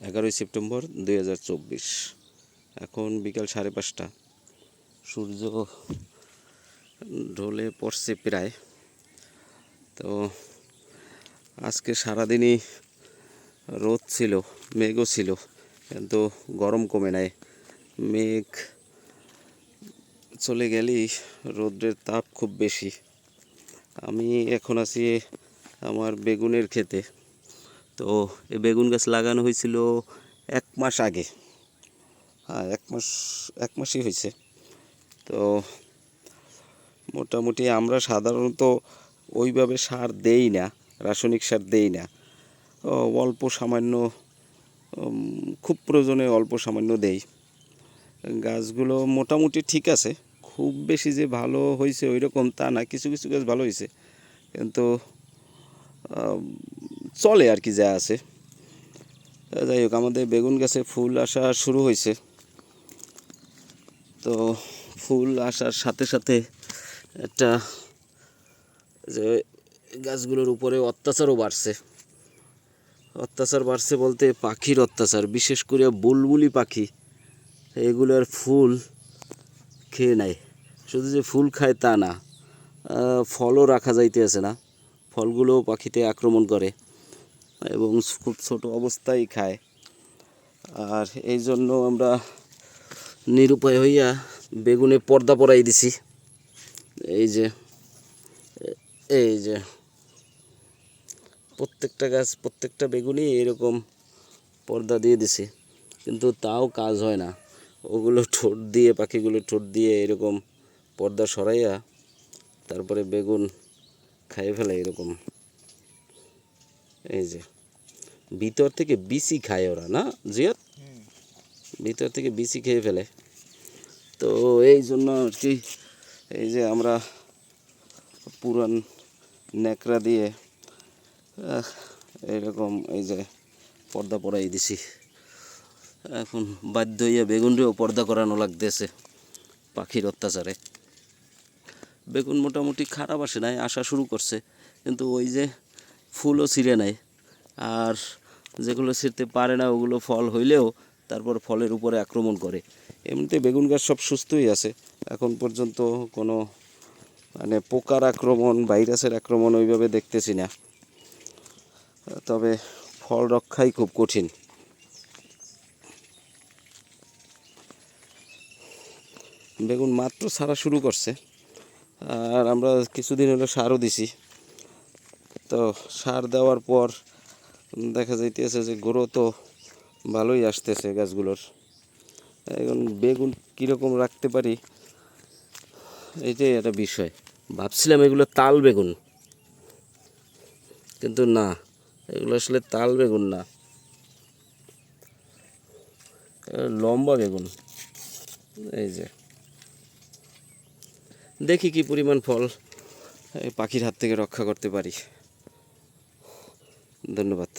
এগারোই সেপ্টেম্বর দুই হাজার চব্বিশ। এখন বিকাল সাড়ে পাঁচটা। সূর্য ঢলে পড়ছে প্রায়। তো আজকে সারাদিনই রোদ ছিল, মেঘও ছিল, কিন্তু গরম কমে নাই। মেঘ চলে গেলেই রোদ্রের তাপ খুব বেশি। আমি এখন আছি আমার বেগুনের ক্ষেতে। তো এই বেগুন গাছ লাগানো হয়েছিল এক মাস আগে। হ্যাঁ এক মাস, এক মাসই হয়েছে। তো মোটামুটি আমরা সাধারণত ওইভাবে সার দেই না, রাসায়নিক সার দেই না। অল্প সামান্য খুব প্রয়োজনে অল্প সামান্য দেই। গাছগুলো মোটামুটি ঠিক আছে, খুব বেশি যে ভালো হয়েছে ওই রকম তা না, কিছু কিছু গাছ ভালো হয়েছে। কিন্তু চলে আর কি, যা আছে। যাই হোক, আমাদের বেগুন গাছে ফুল আসা শুরু হয়েছে। তো ফুল আসার সাথে সাথে একটা যে গাছগুলোর উপরে অত্যাচারও বাড়ছে। অত্যাচার বাড়ছে বলতে পাখির অত্যাচার, বিশেষ করে বুলবুলি পাখি। এগুলোর ফুল খেয়ে নেয়। শুধু যে ফুল খায় তা না ফলও রাখা যাইতেছে না। ফলগুলোও পাখিতে আক্রমণ করে। এবং খুব ছোট অবস্থায় খায়। আর এই জন্য আমরা নিরুপায় হইয়া বেগুনে পর্দা পরাই দিছি। এই যে এই যে, প্রত্যেকটা গাছ, প্রত্যেকটা বেগুনই এরকম পর্দা দিয়ে দিছি। কিন্তু তাও কাজ হয় না। ওগুলো ঠোঁট দিয়ে, পাখিগুলো ঠোঁট দিয়ে এরকম পর্দা সরাইয়া তারপরে বেগুন খাইয়ে ফেলে এরকম। এই যে ভিতর থেকে বিসি খায় ওরা না জিয়াত? ভিতর থেকে বিসি খেয়ে ফেলে। তো এই জন্য আর কি এই যে আমরা পুরান ন্যাকড়া দিয়ে এরকম এই যে পর্দা পরাই দিছি। এখন বাধ্য হইয়া বেগুনরেও পর্দা করানো লাগতেছে পাখির অত্যাচারে। বেগুন মোটামুটি খারাপ আসে নাই আসা শুরু করছে। কিন্তু ওই যে ফুলও ছিঁড়ে নেয়। আর যেগুলো ছিঁড়তে পারে না, ওগুলো ফল হইলেও তারপর ফলের উপরে আক্রমণ করে। এমনিতে বেগুন গাছ সব সুস্থই আছে। এখন পর্যন্ত কোনো মানে পোকার আক্রমণ, ভাইরাসের আক্রমণ ওইভাবে দেখতেছি না। তবে ফল রক্ষাই খুব কঠিন। বেগুন মাত্র ছাড়া শুরু করছে। আর আমরা কিছুদিন হলো সারও দিছি। তো সার দেওয়ার পর দেখা যাইতেছে যে গ্রো তো ভালোই আসতেছে গাছগুলোর। এখন বেগুন কীরকম রাখতে পারি? এইটাই একটা বিষয়। ভাবছিলাম এগুলো তাল বেগুন। কিন্তু না, এগুলো আসলে তাল বেগুন না। লম্বা বেগুন। এই যে। দেখি কি পরিমাণ ফল পাখির হাত থেকে রক্ষা করতে পারি। ধন্যবাদ।